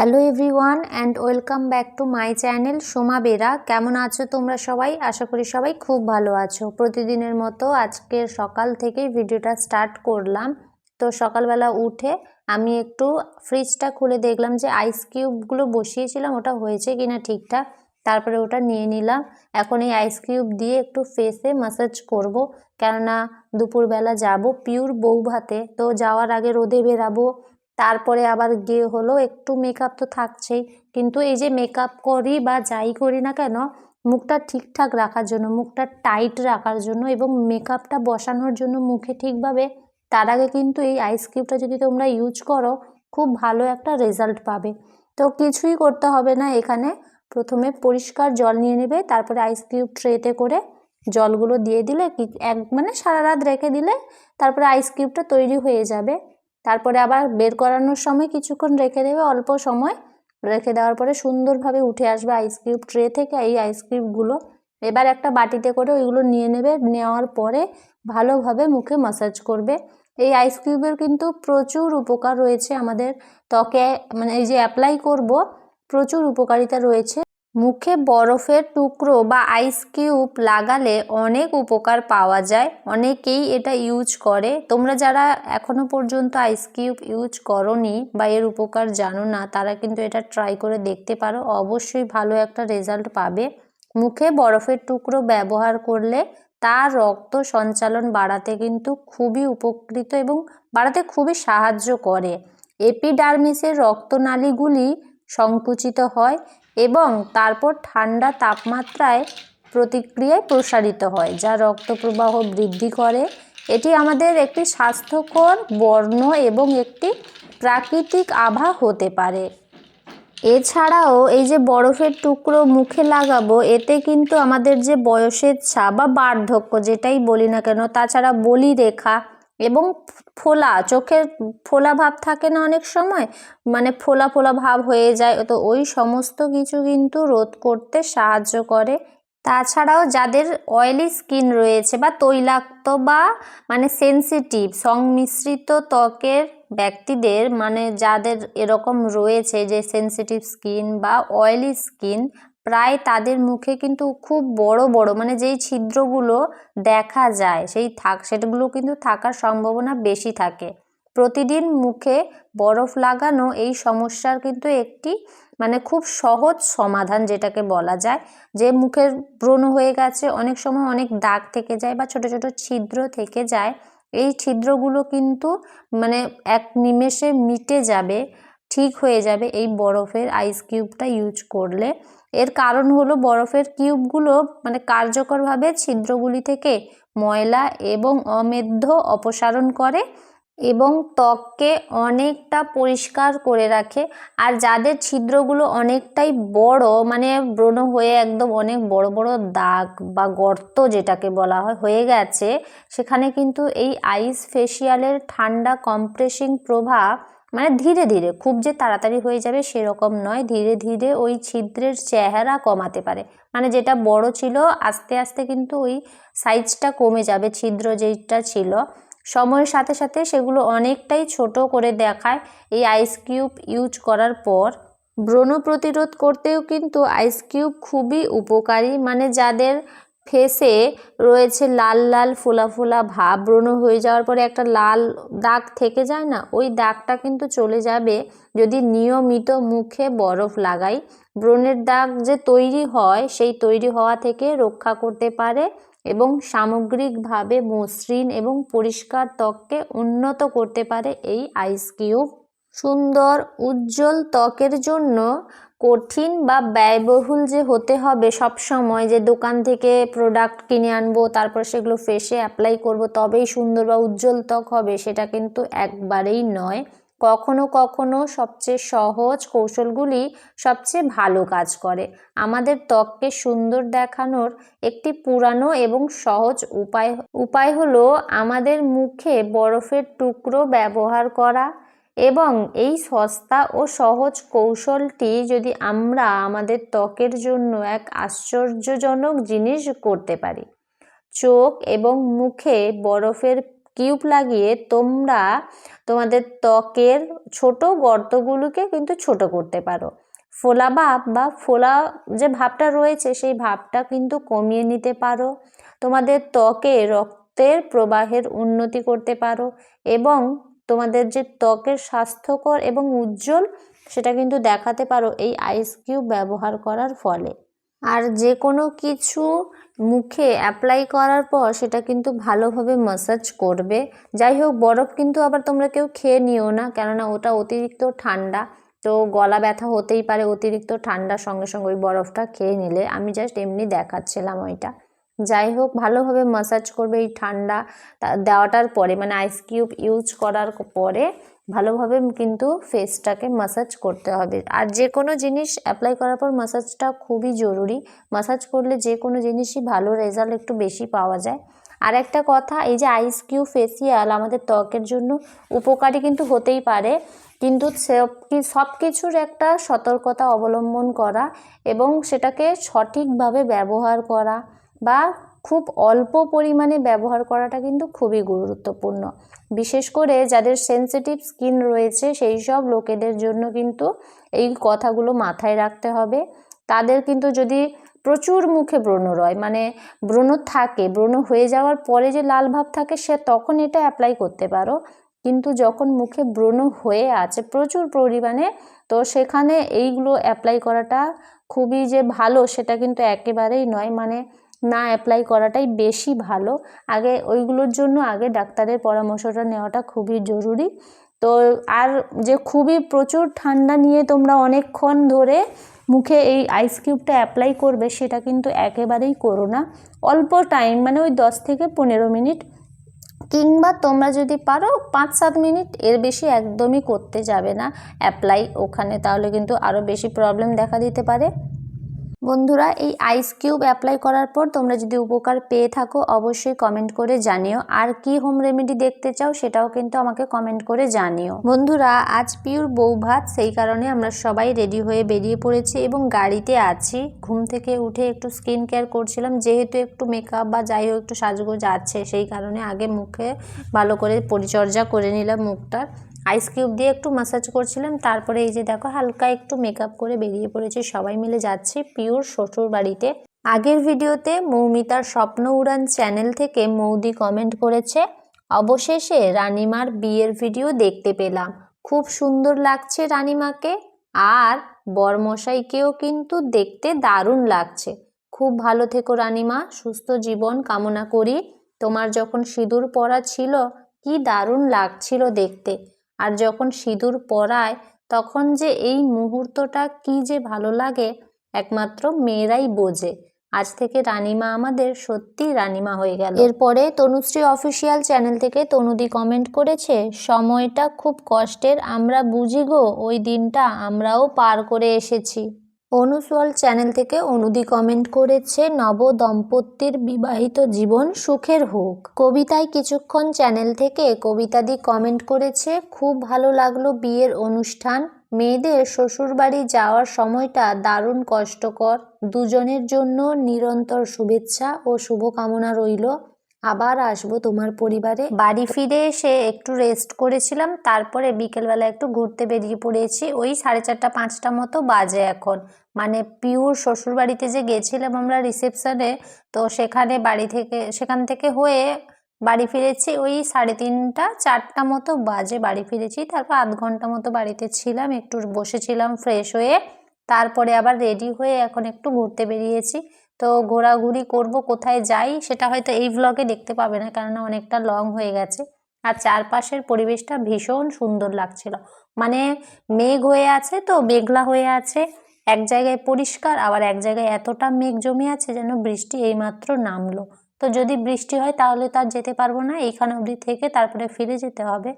Hello everyone and welcome back to my channel Soma Bera. কেমন আছো তোমরা সবাই? আশা করি সবাই খুব ভালো আছো। প্রতিদিনের মতো আজকের সকাল থেকেই ভিডিওটা স্টার্ট করলাম। তো সকালবেলা উঠে আমি একটু ফ্রিজটা খুলে দেখলাম যে আইস কিউবগুলো বসিয়েছিলাম, ওটা হয়েছে কি না ঠিকঠাক তারপরে ওটা নিয়ে নিলাম। এখন এই আইস কিউব দিয়ে একটু ফেসে ম্যাসাজ করব। কেননা দুপুরবেলা যাব পিওর বউ ভাতে তো যাওয়ার আগে রোদে বেরাবো। তারপরে আবার গিয়ে হলো একটু মেকআপ তো থাকছেই। কিন্তু এই যে মেকআপ করি বা যাই করি না কেন, মুখটা ঠিকঠাক রাখার জন্য, মুখটা টাইট রাখার জন্য এবং মেকআপটা বসানোর জন্য মুখে ঠিকভাবে, তার আগে কিন্তু এই আইস কিউবটা যদি তোমরা ইউজ করো, খুব ভালো একটা রেজাল্ট পাবে। তো কিছুই করতে হবে না এখানে। প্রথমে পরিষ্কার জল নিয়ে নেবে, তারপরে আইস কিউব ট্রেতে করে জলগুলো দিয়ে দিলে এক মানে সারা রাত রেখে দিলে, তারপরে আইস কিউবটা তৈরি হয়ে যাবে। তারপরে আবার বের করানোর সময় কিছুক্ষণ রেখে দেবে, অল্প সময় রেখে দেওয়ার পরে সুন্দরভাবে উঠে আসবে আইস কিউব ট্রে থেকে এই আইস কিউবগুলো এবার একটা বাটিতে করে ওইগুলো নিয়ে নেবে, নেওয়ার পরে ভালোভাবে মুখে মাসাজ করবে। এই আইস কিউবের কিন্তু প্রচুর উপকার রয়েছে আমাদের ত্বকে মানে এই যে অ্যাপ্লাই করব, প্রচুর উপকারিতা রয়েছে। মুখে বরফের টুকরো বা আইস কিউব লাগালে অনেক উপকার পাওয়া যায়। অনেকেই এটা ইউজ করে। তোমরা যারা এখনও পর্যন্ত আইস কিউব ইউজ করনি বা এর উপকার জানো না, তারা কিন্তু এটা ট্রাই করে দেখতে পারো। অবশ্যই ভালো একটা রেজাল্ট পাবে। মুখে বরফের টুকরো ব্যবহার করলে তার রক্ত সঞ্চালন বাড়াতে কিন্তু খুবই উপকৃত এবং বাড়াতে খুবই সাহায্য করে। এপিডার্মিসের রক্তনালীগুলি সংকুচিত হয় এবং তারপর ঠান্ডা তাপমাত্রায় প্রতিক্রিয়ায় প্রসারিত হয়, যা রক্ত প্রবাহ বৃদ্ধি করে। এটি আমাদের একটি স্বাস্থ্যকর বর্ণ এবং একটি প্রাকৃতিক আভা হতে পারে। এছাড়াও এই যে বরফের টুকরো মুখে লাগাবো, এতে কিন্তু আমাদের যে বয়সের ছা বা বার্ধক্য যেটাই বলি না কেন, তাছাড়া বলি রেখা এবং ফোলা, চোখের ফোলা ভাব থাকে না অনেক সময় মানে ফোলা ফোলা ভাব হয়ে যায়। তো ওই সমস্ত কিছু কিন্তু রোধ করতে সাহায্য করে। তাছাড়াও যাদের অয়েলি স্কিন রয়েছে বা তৈলাক্ত বা মানে সেন্সিটিভ সংমিশ্রিত ত্বকের ব্যক্তিদের মানে যাদের এরকম রয়েছে যে সেন্সিটিভ স্কিন বা অয়েলি স্কিন প্রায় তাদের মুখে কিন্তু খুব বড় বড় মানে যেই ছিদ্রগুলো দেখা যায়, সেই থাক, সেগুলো কিন্তু থাকার সম্ভাবনা বেশি থাকে। প্রতিদিন মুখে বরফ লাগানো এই সমস্যার কিন্তু একটি মানে খুব সহজ সমাধান যেটাকে বলা যায়। যে মুখের ব্রণ হয়ে গেছে, অনেক সময় অনেক দাগ থেকে যায় বা ছোট ছোট ছিদ্র থেকে যায়, এই ছিদ্রগুলো কিন্তু মানে এক নিমেষে মিটে যাবে, ঠিক হয়ে যাবে এই বরফের আইস কিউবটা ইউজ করলে। এর কারণ হলো বরফের কিউবগুলো মানে কার্যকরভাবে ছিদ্রগুলি থেকে ময়লা এবং অমেধ্য অপসারণ করে এবং ত্বককে অনেকটা পরিষ্কার করে রাখে। আর যাদের ছিদ্রগুলো অনেকটাই বড় মানে ব্রণ হয়ে একদম অনেক বড় বড় দাগ বা গর্ত যেটাকে বলা হয়, হয়ে গেছে, সেখানে কিন্তু এই আইস ফেসিয়ালের ঠান্ডা কম্প্রেসিং প্রভাব মানে ধীরে ধীরে, খুব যে তাড়াতাড়ি হয়ে যাবে সেরকম নয়। ধীরে ধীরে ওই ছিদ্রের চেহারা কমাতে পারে। মানে যেটা বড় ছিল, আস্তে আস্তে কিন্তু ওই সাইজটা কমে যাবে, ছিদ্র যেটা ছিল। সময়ের সাথে সাথে সেগুলো অনেকটাই ছোট করে দেখায়। এই আইস কিউব ইউজ করার পর ব্রণ প্রতিরোধ করতেও কিন্তু আইস কিউব খুবই উপকারী। মানে যাদের ফেসে রয়েছে লাল লাল ফোলা ফোলা ভাব। ব্রণ হয়ে যাওয়ার পরে একটা লাল দাগ থেকে যায় না? ওই দাগটা কিন্তু চলে যাবে যদি নিয়মিত মুখে বরফ লাগাই। ব্রণের দাগ যে তৈরি হয়, সেই তৈরি হওয়া থেকে রক্ষা করতে পারে এবং সামগ্রিকভাবে মসৃণ এবং পরিষ্কার ত্বককে উন্নত করতে পারে এই আইস কিউব। সুন্দর, উজ্জ্বল ত্বকের জন্য কঠিন বা ব্যয়বহুল যে হতে হবে সব সময় যে দোকান থেকে প্রোডাক্ট কিনে আনব, তারপর সেগুলো ফেসে অ্যাপ্লাই করব, তবেই সুন্দর বা উজ্জ্বল ত্বক হবে, সেটা কিন্তু একবারেই নয়। কখনো কখনো সবচেয়ে সহজ কৌশলগুলি সবচেয়ে ভালো কাজ করে। আমাদের ত্বককে সুন্দর দেখানোর একটি পুরানো এবং সহজ উপায় উপায় হলো আমাদের মুখে বরফের টুকরো ব্যবহার করা এবং এই সস্তা ও সহজ কৌশলটি যদি আমরা আমাদের ত্বকের জন্য এক আশ্চর্যজনক জিনিস করতে পারি। চোখ এবং মুখে বরফের কিউব লাগিয়ে তোমরা তোমাদের ত্বকের ছোট গর্তগুলোকে কিন্তু ছোট করতে পারো। ফোলা ভাব বা ফোলা যে ভাবটা রয়েছে সেই ভাবটা কিন্তু কমিয়ে নিতে পারো। তোমাদের ত্বকে রক্তের প্রবাহের উন্নতি করতে পারো এবং তোমাদের যে ত্বকের স্বাস্থ্যকর এবং উজ্জ্বল, সেটা কিন্তু দেখাতে পারো এই আইস কিউব ব্যবহার করার ফলে। আর যে কোনো কিছু মুখে অ্যাপ্লাই করার পর সেটা কিন্তু ভালোভাবে মাসাজ করবে। যাই হোক, বরফ কিন্তু আবার তোমরা কেউ খেয়ে নিও না, কেননা ওটা অতিরিক্ত ঠান্ডা। তো গলা ব্যথা হতেই পারে অতিরিক্ত ঠান্ডার সঙ্গে সঙ্গে ওই বরফটা খেয়ে নিলে। আমি জাস্ট এমনি দেখাচ্ছিলাম ওইটা। যাই হোক, ভালোভাবে মাসাজ করবে এই ঠান্ডা দেওয়াটার পরে মানে আইস কিউব ইউজ করার পরে ভালোভাবে কিন্তু ফেসটাকে মাসাজ করতে হবে। আর যে কোনো জিনিস অ্যাপ্লাই করার পর মাসাজটা খুবই জরুরি। মাসাজ করলে যে কোনো জিনিসই ভালো রেজাল্ট একটু বেশি পাওয়া যায়। আর একটা কথা, এই যে আইস কিউ ফেসিয়াল আমাদের ত্বকের জন্য উপকারী কিন্তু হতেই পারে। কিন্তু সব কিছুর একটা সতর্কতা অবলম্বন করা এবং সেটাকে সঠিকভাবে ব্যবহার করা। বা খুব অল্প পরিমাণে ব্যবহার করাটা কিন্তু খুবই গুরুত্বপূর্ণ। বিশেষ করে যাদের সেন্সিটিভ স্কিন রয়েছে, সেই সব লোকেদের জন্য কিন্তু এই কথাগুলো মাথায় রাখতে হবে। তাদের কিন্তু যদি প্রচুর মুখে ব্রণ রয় মানে ব্রণ থাকে, ব্রণ হয়ে যাওয়ার পরে যে লাল ভাব থাকে, সে তখন এটা অ্যাপ্লাই করতে পারো। কিন্তু যখন মুখে ব্রণ হয়ে আছে প্রচুর পরিমাণে, তো সেখানে এইগুলো অ্যাপ্লাই করাটা খুবই যে ভালো, সেটা কিন্তু একেবারেই নয়। মানে না অ্যাপ্লাই করাটাই বেশি ভালো। আগে ওইগুলোর জন্য আগে ডাক্তারের পরামর্শটা নেওয়াটা খুবই জরুরি। তো আর যে খুবই প্রচুর ঠান্ডা নিয়ে তোমরা অনেকক্ষণ ধরে মুখে এই আইস কিউবটা অ্যাপ্লাই করবে, সেটা কিন্তু একেবারেই করো না। অল্প টাইম মানে ওই দশ থেকে পনেরো মিনিট। কিংবা তোমরা যদি পারো পাঁচ সাত মিনিট, এর বেশি একদমই করতে যাবে না। অ্যাপ্লাই ওখানে, তাহলে কিন্তু আরও বেশি প্রবলেম দেখা দিতে পারে। বন্ধুরা, এই আইস কিউব অ্যাপ্লাই করার পর তোমরা যদি উপকার পেয়ে থাকো, অবশ্যই কমেন্ট করে জানিও। আর কি হোম রেমেডি দেখতে চাও সেটাও কিন্তু আমাকে কমেন্ট করে জানিও। বন্ধুরা, আজ পিওর বউ ভাত, সেই কারণে আমরা সবাই রেডি হয়ে বেরিয়ে পড়েছি এবং গাড়িতে আছি। ঘুম থেকে উঠে একটু স্কিন কেয়ার করছিলাম, যেহেতু একটু মেকআপ বা যাই হোক একটু সাজগোজ আছে, সেই কারণে আগে মুখে ভালো করে পরিচর্যা করে নিলাম মুখটার আইস কিউব দিয়ে একটু মাসাজ করছিলাম, তারপরে এই যে দেখো হালকা একটু মেকআপ করে বেরিয়ে পড়েছি, সবাই মিলে যাচ্ছি পিওর শ্বশুর বাড়িতে। আগের ভিডিওতে মৌমিতার স্বপ্ন উড়ান চ্যানেল থেকে মৌদি কমেন্ট করেছে, অবশেষে রানিমার বিয়ের ভিডিও দেখতে পেলাম। খুব সুন্দর লাগছে রানিমাকে, আর বরমশাইকেও কিন্তু দেখতে দারুণ লাগছে। খুব ভালো থেকো রানিমা, সুস্থ জীবন কামনা করি। তোমার যখন সিঁদুর পরা ছিল, কি দারুণ লাগছিল দেখতে। আর যখন সিঁদুর পরায়, তখন যে এই মুহূর্তটা কি যে ভালো লাগে, একমাত্র মেয়েরাই বোঝে। আজ থেকে রানিমা আমাদের সত্যি রানিমা হয়ে গেল। এরপরে তনুশ্রী অফিসিয়াল চ্যানেল থেকে তনুদি কমেন্ট করেছে, সময়টা খুব কষ্টের, আমরা বুঝি গো, ওই দিনটা আমরাও পার করে এসেছি। অনুসওয়াল চ্যানেল থেকে অনুদি কমেন্ট করেছে নব দম্পতির বিবাহিত জীবন সুখের হোক। কবিতায় কিছুক্ষণ চ্যানেল থেকে কবিতাদি কমেন্ট করেছে, খুব ভালো লাগল বিয়ের অনুষ্ঠান। মেয়েদের শ্বশুরবাড়ি যাওয়ার সময়টা দারুণ কষ্টকর। দুজনের জন্য নিরন্তর শুভেচ্ছা ও শুভকামনা রইল। আবার আসব তোমার পরিবারে। বাড়ি ফিরে এসে একটু রেস্ট করেছিলাম, তারপরে বিকেলবেলা একটু ঘুরতে বেরিয়ে পড়েছি। ওই সাড়ে চারটা, পাঁচটা মতো বাজে এখন। মানে পিওর শ্বশুরবাড়িতে যে গেছিলাম আমরা রিসেপশনে তো সেখানে বাড়ি থেকে, সেখান থেকে হয়ে বাড়ি ফিরেছি। ওই সাড়ে তিনটা, চারটা মতো বাজে বাড়ি ফিরেছি। তারপর আধ ঘণ্টা মতো বাড়িতে ছিলাম, একটু বসেছিলাম ফ্রেশ হয়ে। তারপরে আবার রেডি হয়ে এখন একটু ঘুরতে বেরিয়েছি। তো ঘোরাঘুরি করব, কোথায় যাই সেটা হয়তো এই ভ্লগে দেখতে পাবে না, কেননা অনেকটা লং হয়ে গেছে। আর চারপাশের পরিবেশটা ভীষণ সুন্দর লাগছিল। মানে মেঘ হয়ে আছে তো, মেঘলা হয়ে আছে, এক জায়গায় পরিষ্কার, আবার এক জায়গায় এতটা মেঘ জমে আছে যেন বৃষ্টি এইমাত্র নামলো। তো যদি বৃষ্টি হয় তাহলে তার যেতে পারব না, এইখানে অবধি থেকে তারপরে ফিরে যেতে হবে।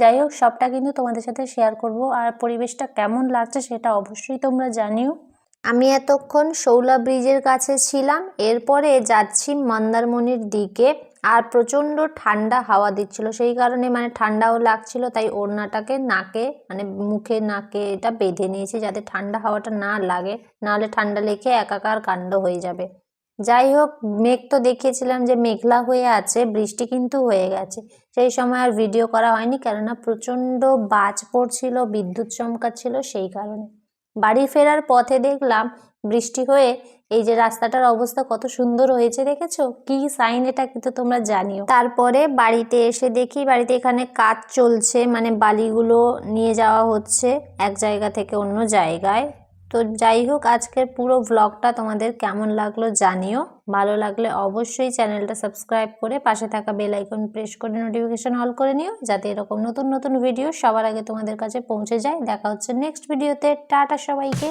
যাই হোক, সবটা কিন্তু তোমাদের সাথে শেয়ার করব, আর পরিবেশটা কেমন লাগছে সেটা অবশ্যই তোমরা জানিও। আমি এতক্ষণ শৌলা ব্রিজের কাছে ছিলাম, এরপরে যাচ্ছি মন্দারমণির দিকে আর প্রচণ্ড ঠান্ডা হাওয়া দিচ্ছিল। সেই কারণে মানে ঠান্ডাও লাগছিল, তাই ওড়নাটাকে নাকে মানে মুখে নাকে এটা বেঁধে নিয়েছি যাতে ঠান্ডা হাওয়াটা না লাগে, নাহলে ঠান্ডা লেগে একাকার কাণ্ড হয়ে যাবে। যাই হোক, মেঘ তো দেখিয়েছিলাম যে মেঘলা হয়ে আছে, বৃষ্টি কিন্তু হয়ে গেছে। সেই সময় আর ভিডিও করা হয়নি, কেননা প্রচণ্ড বাজ পড়ছিল, বিদ্যুৎ চমকাচ্ছিল সেই কারণে। বাড়ি ফেরার পথে দেখলাম বৃষ্টি হয়ে এই যে রাস্তাটার অবস্থা কত সুন্দর হয়েছে দেখেছ? কি সাইন এটা কিন্তু তোমরা জানিও। তারপরে বাড়িতে এসে দেখি বাড়িতে এখানে কাজ চলছে মানে বালিগুলো নিয়ে যাওয়া হচ্ছে, এক জায়গা থেকে অন্য জায়গায়। তো যাই হোক, আজকের পুরো ব্লগটা তোমাদের কেমন লাগল জানিও। ভালো লাগলে অবশ্যই চ্যানেলটা সাবস্ক্রাইব করে পাশে থাকা বেল আইকন প্রেস করে নোটিফিকেশান অল করে নিও, যাতে এরকম নতুন নতুন ভিডিও সবার আগে তোমাদের কাছে পৌঁছে যায়। দেখা হচ্ছে নেক্সট ভিডিওতে টাটা সবাইকে।